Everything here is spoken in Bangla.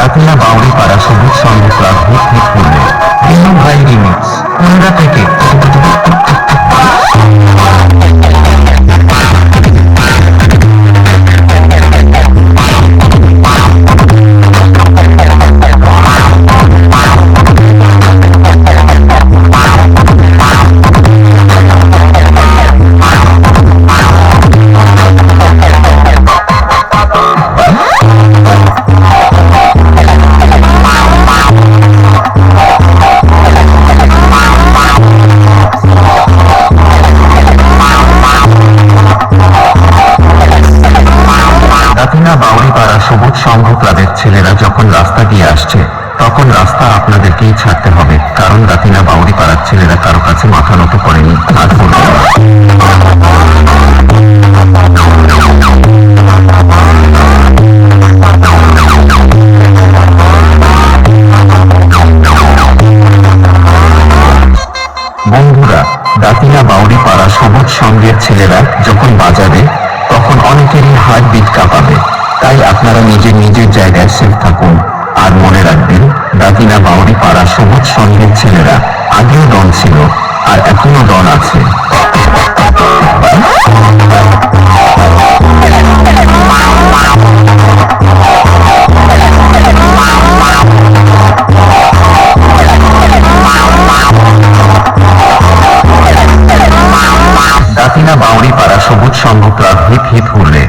দাতিনা বাউরি পাড়া সবুজ সঙ্গে ক্লাব হিট হিট করলে ভিন্ন ভাই রিমিক্স কোনটা থেকে। পাড়া সবুজ সংঘ ক্লাবের ছেলেরা যখন রাস্তা দিয়ে আসছে, তখন রাস্তা আপনাদেরকেই ছাড়তে হবে, কারণ দাতিনা বাউরি পাড়ার ছেলেরা কারও কাছে মাথা নত করেনি। বন্ধুরা দাতিনা বাউরি পাড়া সবুজ সঙ্গের ছেলেরা যখন আপনারা নিজের নিজের জায়গায় সেফ থাকুন। আর মনে রাখবেন দাগিনা বাউরি পাড়া সবুজ সংগীত ছেলেরা আগেও দল ছিল, আর এখনও দল আছে। দাতিনা বাউরি পাড়া Sabuj Sangha club hit hit হুড়লে